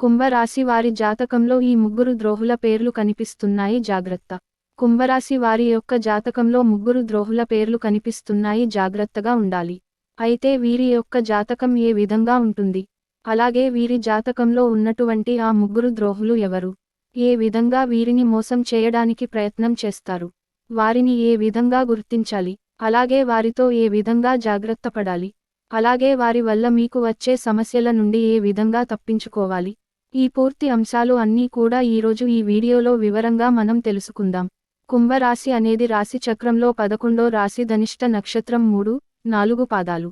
కుంభరాశి వారి జాతకంలో ఈ ముగ్గురు ద్రోహుల పేర్లు కనిపిస్తున్నాయి జాగ్రత్త. కుంభరాశి వారి యొక్క జాతకంలో ముగ్గురు ద్రోహుల పేర్లు కనిపిస్తున్నాయి జాగ్రత్తగా ఉండాలి. అయితే వీరి యొక్క జాతకం ఏ విధంగా ఉంటుంది? అలాగే వీరి జాతకంలో ఉన్నటువంటి ఆ ముగ్గురు ద్రోహులు ఎవరు? ఏ విధంగా వీరిని మోసం చేయడానికి ప్రయత్నం చేస్తారు? వారిని ఏ విధంగా గుర్తించాలి? అలాగే వారితో ఏ విధంగా జాగ్రత్త పడాలి? అలాగే వారి వల్ల మీకు వచ్చే సమస్యల నుండి ఏ విధంగా తప్పించుకోవాలి? ఈ పూర్తి అంశాలు అన్నీ కూడా ఈరోజు ఈ వీడియోలో వివరంగా మనం తెలుసుకుందాం. కుంభరాశి అనేది రాశి చక్రంలో పదకొండో రాశి ధనిష్ట నక్షత్రం మూడు నాలుగు పాదాలు.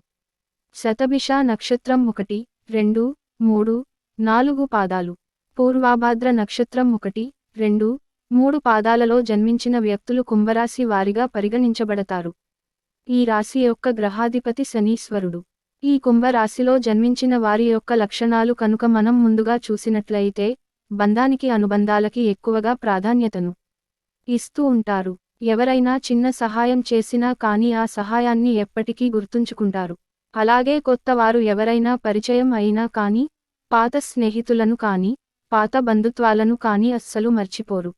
శతభిష నక్షత్రం ఒకటి రెండు మూడు నాలుగు పాదాలు. పూర్వాభాద్ర నక్షత్రం ఒకటి రెండు మూడు పాదాలలో జన్మించిన వ్యక్తులు కుంభరాశి వారిగా పరిగణించబడతారు. ఈ రాశి యొక్క గ్రహాధిపతి శనీశ్వరుడు. ఈ కుంభరాశిలో జన్మించిన వారి యొక్క లక్షణాలు కనుక మనం ముందుగా చూసినట్లయితే బంధానికి అనుబంధాలకి ఎక్కువగా ప్రాధాన్యతను ఇస్తూ ఉంటారు. ఎవరైనా చిన్న సహాయం చేసినా కానీ ఆ సహాయాన్ని ఎప్పటికీ గుర్తుంచుకుంటారు. అలాగే కొత్త వారు ఎవరైనా పరిచయం అయినా కానీ పాత స్నేహితులను కానీ పాత బంధుత్వాలను కానీ అస్సలు మర్చిపోరు.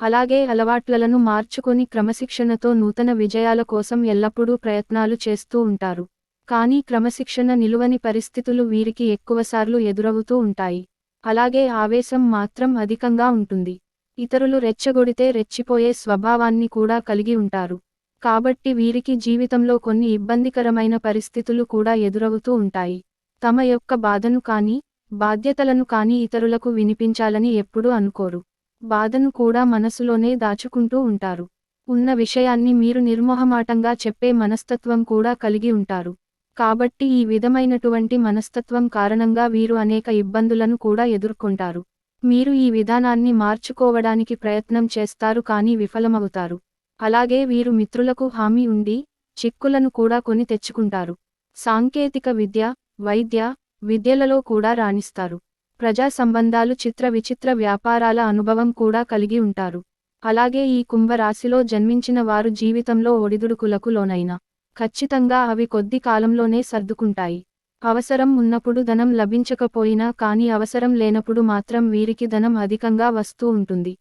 అలాగే అలవాట్లను మార్చుకొని క్రమశిక్షణతో నూతన విజయాల కోసం ఎల్లప్పుడూ ప్రయత్నాలు చేస్తూ ఉంటారు. కానీ క్రమశిక్షణ నిలువని పరిస్థితులు వీరికి ఎక్కువసార్లు ఎదురవుతూ ఉంటాయి. అలాగే ఆవేశం మాత్రం అధికంగా ఉంటుంది. ఇతరులు రెచ్చగొడితే రెచ్చిపోయే స్వభావాన్ని కూడా కలిగి ఉంటారు. కాబట్టి వీరికి జీవితంలో కొన్ని ఇబ్బందికరమైన పరిస్థితులు కూడా ఎదురవుతూ ఉంటాయి. తమ యొక్క బాధను కానీ బాధ్యతలను కానీ ఇతరులకు వినిపించాలని ఎప్పుడూ అనుకోరు. బాధను కూడా మనసులోనే దాచుకుంటూ ఉంటారు. ఉన్న విషయాన్ని మీరు నిర్మోహమాటంగా చెప్పే మనస్తత్వం కూడా కలిగి ఉంటారు. కాబట్టి ఈ విధమైనటువంటి మనస్తత్వం కారణంగా వీరు అనేక ఇబ్బందులను కూడా ఎదుర్కొంటారు. మీరు ఈ విధానాన్ని మార్చుకోవడానికి ప్రయత్నం చేస్తారు కానీ విఫలమవుతారు. అలాగే వీరు మిత్రులకు హామీ ఉండి చిక్కులను కూడా కొని తెచ్చుకుంటారు. సాంకేతిక విద్య వైద్య విద్యలలో కూడా రాణిస్తారు. ప్రజా సంబంధాలు చిత్ర విచిత్ర వ్యాపారాల అనుభవం కూడా కలిగి ఉంటారు. అలాగే ఈ కుంభరాశిలో జన్మించిన వారు జీవితంలో ఒడిదుడుకులకు లోనైన ఖచ్చితంగా అవి కొద్ది కాలంలోనే సర్దుకుంటాయి. అవసరం ఉన్నప్పుడు ధనం లభించకపోయినా కానీ అవసరం లేనప్పుడు మాత్రం వీరికి ధనం అధికంగా వస్తూ ఉంటుంది.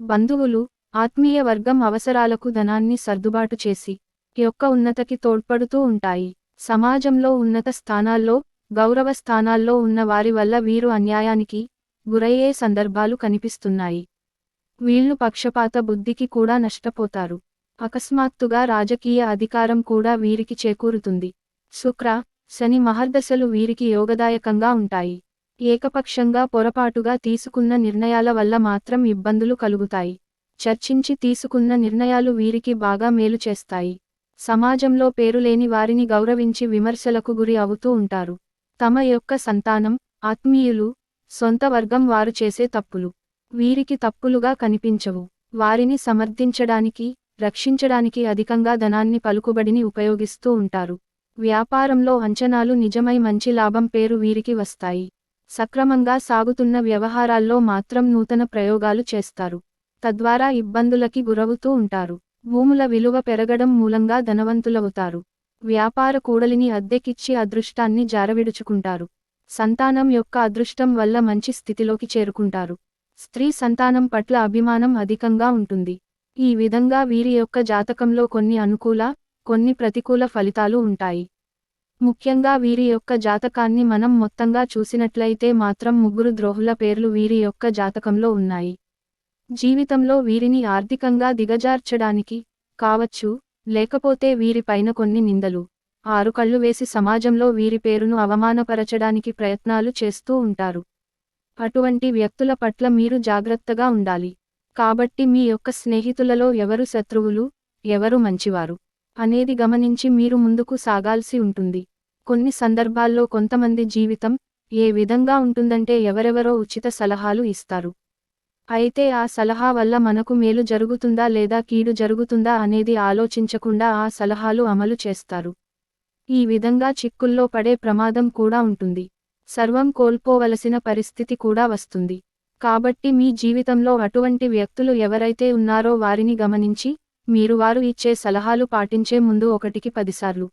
బంధువులు ఆత్మీయ వర్గం అవసరాలకు ధనాన్ని సర్దుబాటు చేసి యొక్క ఉన్నతకి తోడ్పడుతూ ఉంటాయి. సమాజంలో ఉన్నత స్థానాల్లో గౌరవ స్థానాల్లో ఉన్న వారి వల్ల వీరు అన్యాయానికి గురయ్యే సందర్భాలు కనిపిస్తున్నాయి. వీళ్ళు పక్షపాత బుద్ధికి కూడా నష్టపోతారు. అకస్మాత్తుగా రాజకీయ అధికారం కూడా వీరికి చేకూరుతుంది. శుక్ర శని మహర్దశలు వీరికి యోగదాయకంగా ఉంటాయి. ఏకపక్షంగా పొరపాటుగా తీసుకున్న నిర్ణయాల వల్ల మాత్రం ఇబ్బందులు కలుగుతాయి. చర్చించి తీసుకున్న నిర్ణయాలు వీరికి బాగా మేలు చేస్తాయి. సమాజంలో పేరులేని వారిని గౌరవించి విమర్శలకు గురి అవుతూ ఉంటారు. తమ యొక్క సంతానం ఆత్మీయులు సొంత వర్గం వారు చేసే తప్పులు. వీరికి తప్పులుగా కనిపించవు. వారిని సమర్థించడానికి రక్షించడానికి అధికంగా ధనాన్ని పలుకుబడిని ఉపయోగిస్తూ ఉంటారు. వ్యాపారంలో అంచనాలు నిజమై మంచి లాభం పేరు వీరికి వస్తాయి. సక్రమంగా సాగుతున్న వ్యవహారాల్లో మాత్రం నూతన ప్రయోగాలు చేస్తారు. తద్వారా ఇబ్బందులకి గురవుతూ ఉంటారు. భూముల విలువ పెరగడం మూలంగా ధనవంతులవుతారు. వ్యాపార కూడలిని అద్దెకిచ్చి అదృష్టాన్ని జారవిడుచుకుంటారు. సంతానం యొక్క అదృష్టం వల్ల మంచి స్థితిలోకి చేరుకుంటారు. స్త్రీ సంతానం పట్ల అభిమానం అధికంగా ఉంటుంది. ఈ విధంగా వీరి యొక్క జాతకంలో కొన్ని అనుకూల కొన్ని ప్రతికూల ఫలితాలు ఉంటాయి. ముఖ్యంగా వీరి యొక్క జాతకాన్ని మనం మొత్తంగా చూసినట్లయితే మాత్రం ముగ్గురు ద్రోహుల పేర్లు వీరి యొక్క జాతకంలో ఉన్నాయి. జీవితంలో వీరిని ఆర్థికంగా దిగజార్చడానికి కావచ్చు లేకపోతే వీరిపైన కొన్ని నిందలు ఆరుకళ్ళు వేసి సమాజంలో వీరి పేరును అవమానపరచడానికి ప్రయత్నాలు చేస్తూ ఉంటారు. అటువంటి వ్యక్తుల పట్ల మీరు జాగ్రత్తగా ఉండాలి. కాబట్టి మీ యొక్క స్నేహితులలో ఎవరు శత్రువులు ఎవరు మంచివారు అనేది గమనించి మీరు ముందుకు సాగాల్సి ఉంటుంది. కొన్ని సందర్భాల్లో కొంతమంది జీవితం ఏ విధంగా ఉంటుందంటే ఎవరెవరో ఉచిత సలహాలు ఇస్తారు. అయితే ఆ సలహా వల్ల మనకు మేలు జరుగుతుందా లేదా కీడు జరుగుతుందా అనేది ఆలోచించకుండా ఆ సలహాలు అమలు చేస్తారు. ఈ విధంగా చిక్కుల్లో పడే ప్రమాదం కూడా ఉంటుంది. సర్వం కోల్పోవలసిన పరిస్థితి కూడా వస్తుంది. కాబట్టి మీ జీవితంలో అటువంటి వ్యక్తులు ఎవరైతే ఉన్నారో వారిని గమనించి మీరు వారు ఇచ్చే సలహాలు పాటించే ముందు ఒకటికి పదిసార్లు.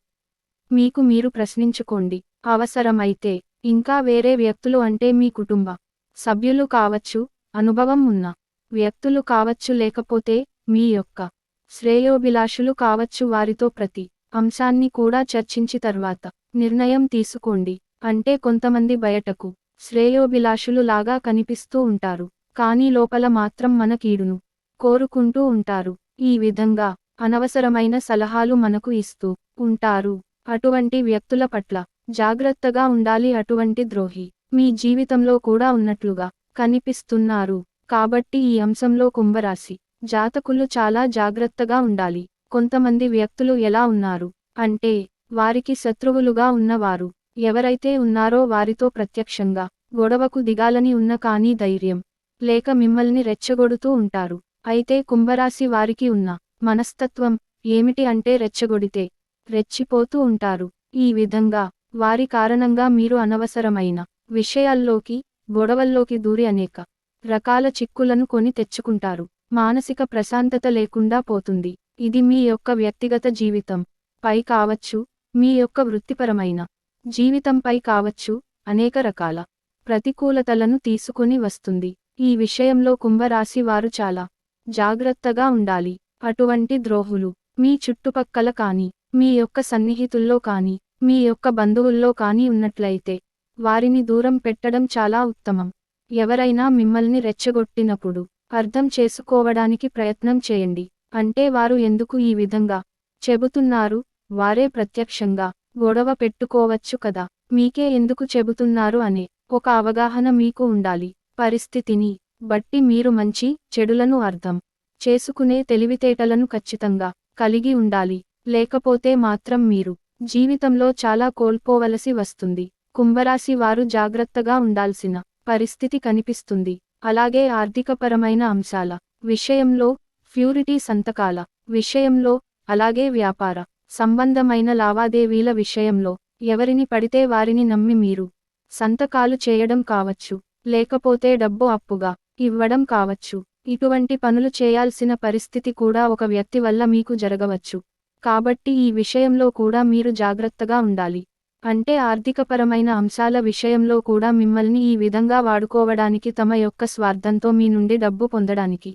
మీకు మీరు ప్రశ్నించుకోండి. అవసరమైతే ఇంకా వేరే వ్యక్తులు అంటే మీ కుటుంబ సభ్యులు కావచ్చు అనుభవం ఉన్న వ్యక్తులు కావచ్చు లేకపోతే మీ యొక్క శ్రేయోభిలాషులు కావచ్చు వారితో ప్రతి అంశాన్ని కూడా చర్చించి తర్వాత నిర్ణయం తీసుకోండి. అంటే కొంతమంది బయటకు శ్రేయోభిలాషులు లాగా కనిపిస్తూ ఉంటారు కానీ లోపల మాత్రం మన కీడును కోరుకుంటూ ఉంటారు. ఈ విధంగా అనవసరమైన సలహాలు మనకు ఇస్తూ ఉంటారు. అటువంటి వ్యక్తుల పట్ల జాగ్రత్తగా ఉండాలి. అటువంటి ద్రోహి మీ జీవితంలో కూడా ఉన్నట్లుగా కనిపిస్తున్నారు. కాబట్టి ఈ అంశంలో కుంభరాశి జాతకులు చాలా జాగ్రత్తగా ఉండాలి. కొంతమంది వ్యక్తులు ఎలా ఉన్నారు? అంటే వారికి శత్రువులుగా ఉన్నవారు ఎవరైతే ఉన్నారో వారితో ప్రత్యక్షంగా గొడవకు దిగాలని ఉన్న కానీ ధైర్యం లేక మిమ్మల్ని రెచ్చగొడుతూ ఉంటారు. అయితే కుంభరాశి వారికి ఉన్న మనస్తత్వం ఏమిటి అంటే రెచ్చగొడితే రెచ్చిపోతూ ఉంటారు. ఈ విధంగా వారి కారణంగా మీరు అనవసరమైన విషయాల్లోకి గొడవల్లోకి దూరి అనేక రకాల చిక్కులను కొని తెచ్చుకుంటారు. మానసిక ప్రశాంతత లేకుండా పోతుంది. ఇది మీ యొక్క వ్యక్తిగత జీవితం. పై కావచ్చు మీ యొక్క వృత్తిపరమైన జీవితంపై కావచ్చు అనేక రకాల ప్రతికూలతలను తీసుకుని వస్తుంది. ఈ విషయంలో కుంభరాశి వారు చాలా జాగ్రత్తగా ఉండాలి. అటువంటి ద్రోహులు మీ చుట్టుపక్కల కాని మీ యొక్క సన్నిహితుల్లో కాని మీ యొక్క బంధువుల్లో కాని ఉన్నట్లయితే వారిని దూరం పెట్టడం చాలా ఉత్తమం. ఎవరైనా మిమ్మల్ని రెచ్చగొట్టినప్పుడు అర్థం చేసుకోవడానికి ప్రయత్నం చేయండి. అంటే వారు ఎందుకు ఈ విధంగా చెబుతున్నారు? వారే ప్రత్యక్షంగా గొడవ పెట్టుకోవచ్చు కదా. మీకే ఎందుకు చెబుతున్నారు అనే ఒక అవగాహన మీకు ఉండాలి. పరిస్థితిని బట్టి మీరు మంచి చెడులను అర్థం చేసుకునే తెలివితేటలను ఖచ్చితంగా కలిగి ఉండాలి. లేకపోతే మాత్రం మీరు జీవితంలో చాలా కోల్పోవలసి వస్తుంది. కుంభరాశి వారు జాగ్రత్తగా ఉండాల్సిన పరిస్థితి కనిపిస్తుంది. అలాగే ఆర్థికపరమైన అంశాల విషయంలో ఫ్యూరిటీ సంతకాల విషయంలో అలాగే వ్యాపార సంబంధమైన లావాదేవీల విషయంలో ఎవరిని పడితే వారిని నమ్మి మీరు సంతకాలు చేయడం కావచ్చు లేకపోతే డబ్బు అప్పుగా ఇవ్వడం కావచ్చు. ఇటువంటి పనులు చేయాల్సిన పరిస్థితి కూడా ఒక వ్యక్తి వల్ల మీకు జరగవచ్చు. కాబట్టి ఈ విషయంలో కూడా మీరు జాగ్రత్తగా ఉండాలి. అంటే ఆర్థికపరమైన అంశాల విషయంలో కూడా మిమ్మల్ని ఈ విధంగా వాడుకోవడానికి తమ యొక్క స్వార్థంతో మీ నుండి డబ్బు పొందడానికి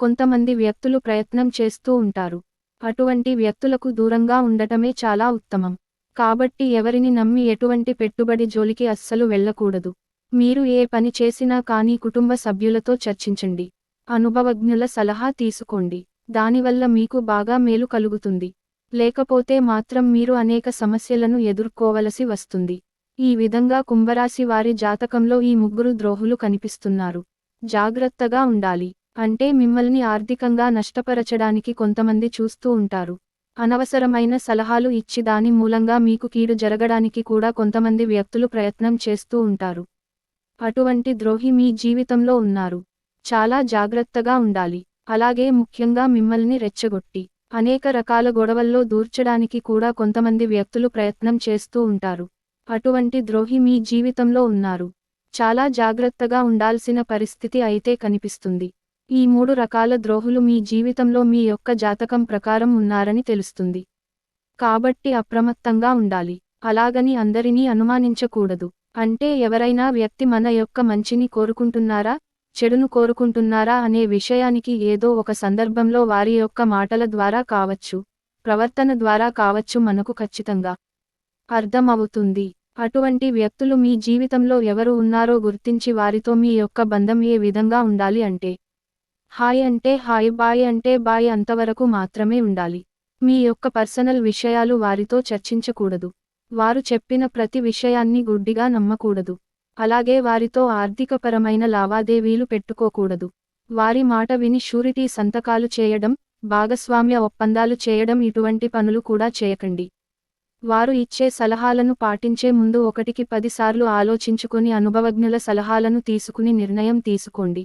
కొంతమంది వ్యక్తులు ప్రయత్నం చేస్తూ ఉంటారు. అటువంటి వ్యక్తులకు దూరంగా ఉండటమే చాలా ఉత్తమం. కాబట్టి ఎవరిని నమ్మి ఎటువంటి పెట్టుబడి జోలికి అస్సలు వెళ్ళకూడదు. మీరు ఏ పని చేసినా కానీ కుటుంబ సభ్యులతో చర్చించండి. అనుభవజ్ఞుల సలహా తీసుకోండి. దానివల్ల మీకు బాగా మేలు కలుగుతుంది. లేకపోతే మాత్రం మీరు అనేక సమస్యలను ఎదుర్కోవలసి వస్తుంది. ఈ విధంగా కుంభరాశి వారి జాతకంలో ఈ ముగ్గురు ద్రోహులు కనిపిస్తున్నారు. జాగ్రత్తగా ఉండాలి. అంటే మిమ్మల్ని ఆర్థికంగా నష్టపరచడానికి కొంతమంది చూస్తూ ఉంటారు. అనవసరమైన సలహాలు ఇచ్చి దాని మూలంగా మీకు కీడు జరగడానికి కూడా కొంతమంది వ్యక్తులు ప్రయత్నం చేస్తూ ఉంటారు. అటువంటి ద్రోహి మీ జీవితంలో ఉన్నారు. చాలా జాగ్రత్తగా ఉండాలి. అలాగే ముఖ్యంగా మిమ్మల్ని రెచ్చగొట్టి అనేక రకాల గొడవల్లో దూర్చడానికి కూడా కొంతమంది వ్యక్తులు ప్రయత్నం చేస్తూ ఉంటారు. అటువంటి ద్రోహి మీ జీవితంలో ఉన్నారు. చాలా జాగ్రత్తగా ఉండాల్సిన పరిస్థితి అయితే కనిపిస్తుంది. ఈ మూడు రకాల ద్రోహులు మీ జీవితంలో మీ యొక్క జాతకం ప్రకారం ఉన్నారని తెలుస్తుంది. కాబట్టి అప్రమత్తంగా ఉండాలి. అలాగని అందరినీ అనుమానించకూడదు. అంటే ఎవరైనా వ్యక్తి మన యొక్క మంచిని కోరుకుంటున్నారా చెడును కోరుకుంటున్నారా అనే విషయానికి ఏదో ఒక సందర్భంలో వారి యొక్క మాటల ద్వారా కావచ్చు ప్రవర్తన ద్వారా కావచ్చు మనకు ఖచ్చితంగా అర్థమవుతుంది. అటువంటి వ్యక్తులు మీ జీవితంలో ఎవరు ఉన్నారో గుర్తించి వారితో మీ యొక్క బంధం ఏ విధంగా ఉండాలి అంటే హాయ్ అంటే హాయ్ బాయ్ అంటే బాయ్ అంతవరకు మాత్రమే ఉండాలి. మీ యొక్క పర్సనల్ విషయాలు వారితో చర్చించకూడదు. వారు చెప్పిన ప్రతి విషయాన్ని గుడ్డిగా నమ్మకూడదు. అలాగే వారితో ఆర్థికపరమైన లావాదేవీలు పెట్టుకోకూడదు. వారి మాట విని షూరిటీ సంతకాలు చేయడం భాగస్వామ్య ఒప్పందాలు చేయడం ఇటువంటి పనులు కూడా చేయకండి. వారు ఇచ్చే సలహాలను పాటించే ముందు ఒకటికి పదిసార్లు ఆలోచించుకుని అనుభవజ్ఞుల సలహాలను తీసుకుని నిర్ణయం తీసుకోండి.